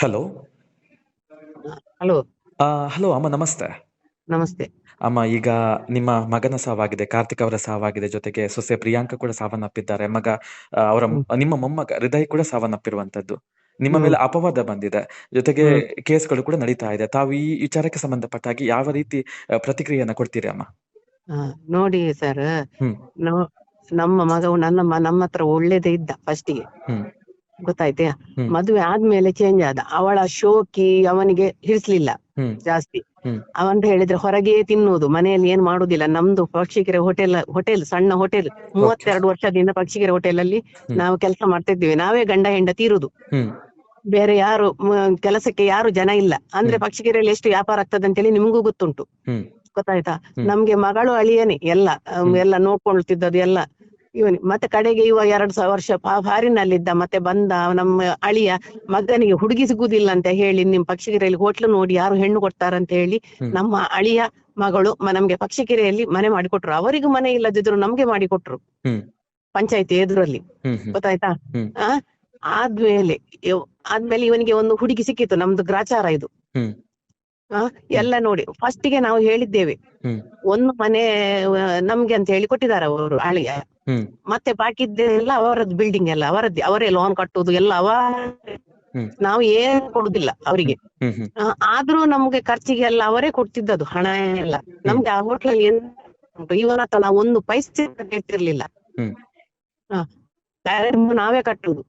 Hello hello hello ಅಮ್ಮ ನಮಸ್ತೆ. ನಮಸ್ತೆ. ಅಮ್ಮ ಈಗ ನಿಮ್ಮ ಮಗನ ಸಾವಾಗಿದೆ ಕಾರ್ತಿಕ್ ಅವರ ಸಾವಾಗಿದೆ ಜೊತೆಗೆ ಸೊಸೆ ಪ್ರಿಯಾಂಕ ಕೂಡ ಸಾವನ್ನಪ್ಪಿದ್ದಾರೆ. ಮಗ ಅವರ. ನಿಮ್ಮ ಮೊಮ್ಮಗ ಹೃದಯ ಕೂಡ ಸಾವನ್ನಪ್ಪಿರುವಂತದ್ದು ನಿಮ್ಮ ಮೇಲೆ ಅಪವಾದ ಬಂದಿದೆ. ಜೊತೆಗೆ. ಕೇಸ್ಗಳು ಕೂಡ ನಡೀತಾ ಇದೆ. ತಾವು ಈ ವಿಚಾರಕ್ಕೆ ಸಂಬಂಧಪಟ್ಟ ಹಾಗೆ ಯಾವ ರೀತಿ ಪ್ರತಿಕ್ರಿಯೆಯನ್ನ ಕೊಡ್ತೀರಿ ಅಮ್ಮ? ನೋಡಿ ಸರ್ ನಮ್ಮ ಮಗವು ನನ್ನ ನಮ್ಮ ಹತ್ರ ಒಳ್ಳೇದೇ ಇದ್ದ ಫಸ್ಟಿಗೆ ಗೊತ್ತಾಯ್ತಾ. ಮದುವೆ ಆದ್ಮೇಲೆ ಚೇಂಜ್ ಆದ. ಅವಳ ಶೋಕಿ ಅವನಿಗೆ ಹಿಡಿಸ್ಲಿಲ್ಲ. ಜಾಸ್ತಿ. ಅವಂತ ಹೇಳಿದ್ರೆ ಹೊರಗೆ ತಿನ್ನುವುದು. ಮನೆಯಲ್ಲಿ ಏನ್ ಮಾಡುದಿಲ್ಲ. ನಮ್ದು ಪಕ್ಷಿಕೆರೆ ಹೋಟೆಲ್ ಹೋಟೆಲ್ ಸಣ್ಣ ಹೋಟೆಲ್ ಮೂವತ್ತೆರಡು ವರ್ಷದಿಂದ ಪಕ್ಷಿಕೆರೆ ಹೋಟೆಲ್ ಅಲ್ಲಿ ನಾವು ಕೆಲಸ ಮಾಡ್ತಾ ಇದ್ದೀವಿ ನಾವೇ ಗಂಡ ಹೆಂಡತಿ ಇರುದು ಬೇರೆ ಯಾರು ಕೆಲಸಕ್ಕೆ ಯಾರು ಜನ ಇಲ್ಲ. ಅಂದ್ರೆ. ಪಕ್ಷಿಕೆರೆಯಲ್ಲಿ ಎಷ್ಟು ವ್ಯಾಪಾರ ಆಗ್ತದೆ ಅಂತೇಳಿ ನಿಮ್ಗೂ ಗೊತ್ತುಂಟು. ಗೊತ್ತಾಯ್ತಾ. ನಮ್ಗೆ ಮಗಳು ಅಳಿಯನೆ ಎಲ್ಲ. ಎಲ್ಲ ನೋಡ್ಕೊಳ್ತಿದ್ದದ್ದು ಎಲ್ಲ. ಇವನಿ ಮತ್ತೆ ಕಡೆಗೆ ಇವ ಎರಡು ಸಾವಿರ ವರ್ಷ ಫಾರಿನಲ್ಲಿದ್ದ ಮತ್ತೆ ಬಂದ ನಮ್ಮ ಅಳಿಯ ಮಗನಿಗೆ ಹುಡುಗಿ ಸಿಗುದಿಲ್ಲ ಅಂತ ಹೇಳಿ ನಿಮ್ ಪಕ್ಷಿಕೆರೆಯಲ್ಲಿ ಹೋಟ್ಲು ನೋಡಿ ಯಾರು ಹೆಣ್ಣು ಕೊಡ್ತಾರಂತ ಹೇಳಿ ನಮ್ಮ ಅಳಿಯ ಮಗಳು ನಮ್ಗೆ ಪಕ್ಷಿಕೆರೆಯಲ್ಲಿ ಮನೆ ಮಾಡಿಕೊಟ್ರು. ಅವರಿಗೂ ಮನೆ ಇಲ್ಲದಿದ್ರು ನಮ್ಗೆ ಮಾಡಿಕೊಟ್ರು. ಪಂಚಾಯತಿ ಎದುರಲ್ಲಿ. ಗೊತ್ತಾಯ್ತಾ? ಆ? ಆದ್ಮೇಲೆ ಆದ್ಮೇಲೆ ಇವನಿಗೆ ಒಂದು ಹುಡುಗಿ ಸಿಕ್ಕಿತ್ತು ನಮ್ದು ಗ್ರಾಚಾರ ಇದು. ಆ? ಎಲ್ಲ ನೋಡಿ ಫಸ್ಟ್ಗೆ ನಾವು ಹೇಳಿದ್ದೇವೆ. ಒಂದು ಮನೆ ನಮ್ಗೆ ಅಂತ ಹೇಳಿ ಕೊಟ್ಟಿದ್ದಾರೆ ಅವರು ಅಳಿಯ. ಮತ್ತೆ ಬಾಕಿದ್ದೆಲ್ಲ ಅವರದ್ದು ಬಿಲ್ಡಿಂಗ್ ಎಲ್ಲ ಅವರದ್ದು ಅವರೇ ಲೋನ್ ಕಟ್ಟುದು ಎಲ್ಲ ಅವ ನಾವು ಏನು ಕೊಡುದಿಲ್ಲ ಅವರಿಗೆ. ಆದ್ರೂ ನಮ್ಗೆ ಖರ್ಚಿಗೆ ಎಲ್ಲ ಅವರೇ ಕೊಡ್ತಿದ್ದದು ಹಣ ಎಲ್ಲ. ನಮ್ಗೆ ಆ ಹೋಟ್ಲಲ್ಲಿ ಏನ್ ಉಂಟು? ಇವನ ಹತ್ರ ನಾವು ಒಂದು ಪೈಸೆ ಕಟ್ಟಿರ್ಲಿಲ್ಲ. ನಾವೇ ಕಟ್ಟುದು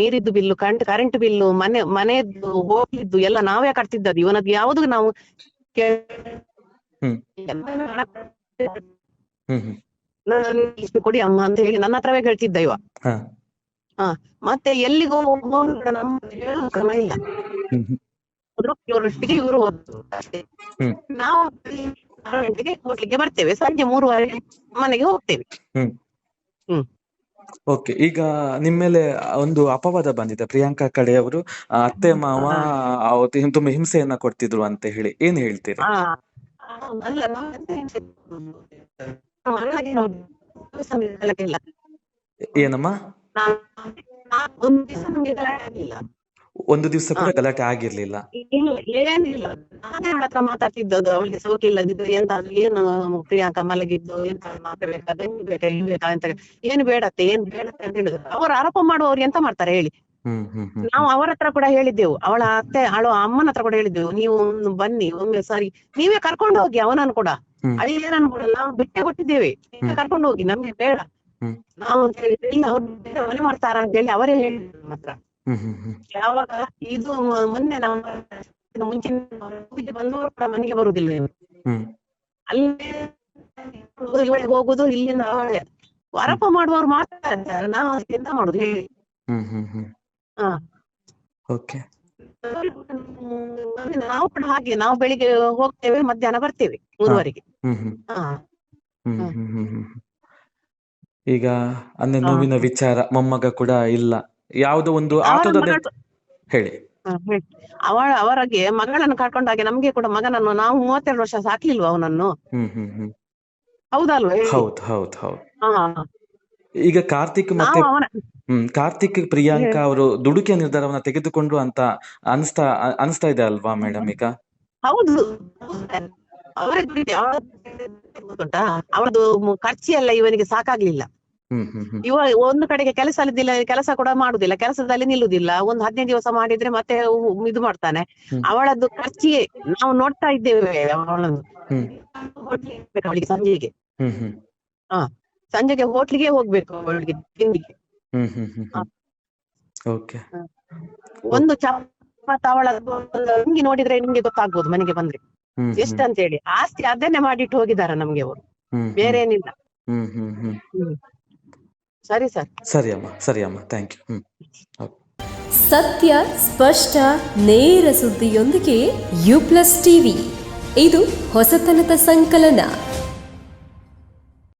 ನೀರಿದ್ದು ಬಿಲ್ಲು ಕರೆಂಟ್ ಕರೆಂಟ್ ಬಿಲ್ಲು ಮನೆ ಮನೆಯದ್ದು ಹೋಗಿದ್ದು ಎಲ್ಲ ನಾವೇ ಕಟ್ತಿದ್ದದ್ದು. ಇವನದ್ದು ಯಾವ್ದು ನಾವು ನಾನು ಇಷ್ಟು ಕೊಡಿ ಅಮ್ಮ ಅಂತ ಹೇಳಿ ನನ್ನ ಹತ್ರವೇ ಕೇಳ್ತಿದ್ದ ಇವ. ಹಾ. ಮತ್ತೆ ಎಲ್ಲಿಗೋ ನಮ್ಮ ಕ್ರಮ ಇಲ್ಲ. ಹ್ಮ್ ಹ್ಮ್. ಹೋದ್ರು. ಇವರು ಹ್ಮ್. ನಾವು ಆರು ಗಂಟೆಗೆ ಹೋಟ್ಲಿಗೆ ಬರ್ತೇವೆ. ಸಂಜೆ ಮೂರುವರೆ ಮನೆಗೆ ಹೋಗ್ತೇವೆ. ಓಕೆ ಈಗ ನಿಮ್ಮ ಮೇಲೆ ಒಂದು ಅಪವಾದ ಬಂದಿದೆ. ಪ್ರಿಯಾಂಕಾ ಕಡೆಯವರು ಅತ್ತೆ ಮಾವ ತುಂಬಾ ಹಿಂಸೆಯನ್ನ ಕೊಡ್ತಿದ್ರು ಅಂತ ಹೇಳಿ. ಏನ್ ಹೇಳ್ತೀರಿ? ಆ, ಆ, ಅಲ್ಲ ನಾವು ಎಂತ ಹೇಳ್ತೇವೆ? ನಮ್ಮ ಅಣ್ಣಗೆ ನೋಡಿ ಸಮಯದಲ್ಲೆಲ್ಲ ಏನಮ್ಮ? ಒಂದು ದಿವಸ ಕೂಡ ಗಲಾಟೆ ಆಗಿರ್ಲಿಲ್ಲ. ಇಲ್ಲ ಏನಿಲ್ಲ. ನಾನೇ ಹತ್ರ ಮಾತಾಡ್ತಿದ್ದದ್ದು ಅವಳಿಗೆ ಸೋಕಿಲ್ಲದಿದ್ದು ಎಂತ ಏನು ಪ್ರಿಯಾಂಕಾ ಮಲಗಿದ್ದು ಎಂತ ಮಾತಾಡ್ಬೇಕಾ ಹೆಂಗ್ ಬೇಕಾ ಇದು ಬೇಕಾ ಅಂತ ಏನು ಬೇಡತ್ತೆ ಏನ್ ಬೇಡತ್ತೆ ಅಂತ ಹೇಳಿದ್ರು. ಅವ್ರು ಆರೋಪ ಮಾಡುವವ್ರು ಎಂತ ಮಾಡ್ತಾರೆ ಹೇಳಿ? ನಾವು ಅವರ ಹತ್ರ ಕೂಡ ಹೇಳಿದ್ದೆವು. ಅವಳ ಅತ್ತೆ ಅವಳ ಅಮ್ಮನ ಹತ್ರ ಕೂಡ ಹೇಳಿದ್ದೆವು. ನೀವು ಬನ್ನಿ ಒಮ್ಮೆ ಸಾರಿ. ನೀವೇ ಕರ್ಕೊಂಡು ಹೋಗಿ ಅವನನ್ನು ಕೂಡ. ಅಳಿಯನನ್ನು ಕೂಡ ನಾವು ಬಿಟ್ಟೆ ಕೊಟ್ಟಿದ್ದೇವೆ. ಈಗ ಕರ್ಕೊಂಡು ಹೋಗಿ. ನಮ್ಗೆ ಬೇಡ. ನಾವು ಅಂತ ಹೇಳಿದ್ರೆ ಇಲ್ಲ ಅವ್ರು ಮನೆ ಮಾಡ್ತಾರ? ಅಂತ ಹೇಳಿ ಅವರೇ ಹೇಳಿದ್ರು ಮಾತ್ರ ಯಾವಾಗ ಇದು ಮೊನ್ನೆ ನಮ್ಮ ಮುಂಚಿನ ಪೂಜೆ ಬಂದವರು ಕೂಡ ಮನೆಗೆ ಬರುದಿಲ್ಲ ಇವರು. ಹ್ಮ್. ಅಲ್ಲೇ ಇವಳಿಗೆ ಹೋಗುದು ಇಲ್ಲಿಂದ ಅವಳೆ ವರಪ ಮಾಡುವವರು ಮಾಡ್ತಾರೆ ನಾವು ಅದಕ್ಕೆ ಎಂತ ಮಾಡುದು? ಹೇಳಿ. ಹ್ಮ್ ಹ್ಮ್ ಹ್ಮ್. ಹಾ. ಓಕೆ ನಾವು ಕೂಡ ಹಾಗೆ ನಾವು ಬೆಳಿಗ್ಗೆ ಹೋಗ್ತೇವೆ ಮಧ್ಯಾಹ್ನ ಬರ್ತೇವೆ ಮೂರುವರೆಗೆ ಈಗ ಅಂದ್ರೆ. ನೋವಿನ ವಿಚಾರ ಮೊಮ್ಮಗ ಕೂಡ ಇಲ್ಲ. ಯಾವುದೋ ಒಂದು ಆಟೋದ ಹೇಳಿ. ಅವಳ ಅವರಿಗೆ ಮಗಳನ್ನು ಕರ್ಕೊಂಡಾಗೆ ನಮ್ಗೆ ಕೂಡ ಮಗನನ್ನು ನಾವು ಮೂವತ್ತೆರಡು ವರ್ಷ ಸಾಕ್ಲಿಲ್ವ ಅವನನ್ನು? ಹ್ಮ್ ಹ್ಮ್ ಹ್ಮ್. ಹೌದಲ್ವಾ ಹೌದು ಹೌದು ಹೌದ್. ಈಗ ಕಾರ್ತಿಕ್ ಮತ್ತೆ ಹ್ಮ್ ಕಾರ್ತಿಕ್ ಪ್ರಿಯಾಂಕಾ ಅವರು ದುಡುಕಿಯ ನಿರ್ಧಾರವನ್ನ ತೆಗೆದುಕೊಂಡು ಅಂತ ಅನಿಸ್ತಾ ಅನಿಸ್ತಾ ಇದೆ ಅಲ್ವಾ ಮೇಡಮ್ ಈಗ? ಹೌದು. ಅವರ ಗೊತ್ತುಂಟಾ? ಅವಳದು ಖರ್ಚಿ ಎಲ್ಲ ಇವನಿಗೆ ಸಾಕಾಗ್ಲಿಲ್ಲ. ಇವ ಒಂದು ಕಡೆಗೆ ಕೆಲಸ ಅಲ್ಲದಿಲ್ಲ ಕೆಲಸ ಕೂಡ ಮಾಡುದಿಲ್ಲ ಕೆಲಸದಲ್ಲಿ ನಿಲ್ಲುದಿಲ್ಲ. ಒಂದು ಹದಿನೈದು ದಿವಸ ಮಾಡಿದ್ರೆ ಮತ್ತೆ ಇದು ಮಾಡ್ತಾನೆ. ಅವಳದ್ದು ಖರ್ಚಿಗೆ ನಾವು ನೋಡ್ತಾ ಇದ್ದೇವೆ ಅವಳನ್ನು. ಸಂಜೆಗೆ. ಹ್ಮ್ ಹ್ಮ್. ಸಂಜೆಗೆ ಹೋಟ್ಲಿಗೆ ಹೋಗ್ಬೇಕು ಅವಳಿಗೆ ತಿಂಡಿಗೆ. ಹ್ಮ್ ಹ್ಮ್ ಹ್ಮ್ ಹ್ಮ್. ಓಕೆ. ಒಂದು ಚಪ್ಪ ನಿಮ್ಗೆ ನೋಡಿದ್ರೆ ನಿಮ್ಗೆ ಗೊತ್ತಾಗ್ಬೋದು ಮನೆಗೆ ಬಂದ್ರೆ. ಹ್ಮ್ ಎಷ್ಟು ಅಂತ ಹೇಳಿ. ಆಸ್ತಿ ಅದನ್ನೇ ಮಾಡಿಟ್ಟು ಹೋಗಿದ್ದಾರೆ ನಮ್ಗೆ ಅವರು. ಹ್ಮ್ ಬೇರೆ ಏನಿಲ್ಲ. ಹ್ಮ್ ಹ್ಮ್ ಹ್ಮ್. ಹ್ಮ್. ಸರಿ ಸರ್. ಸರಿ ಅಮ್ಮ ಸರಿ ಅಮ್ಮ. ಥ್ಯಾಂಕ್ ಯು ಹ್ಮ್. ಸತ್ಯ ಸ್ಪಷ್ಟ ನೇರ ಸುದ್ದಿಯೊಂದಿಗೆ ಯು ಪ್ಲಸ್ ಟಿವಿ ಇದು ಹೊಸತನದ ಸಂಕಲನ.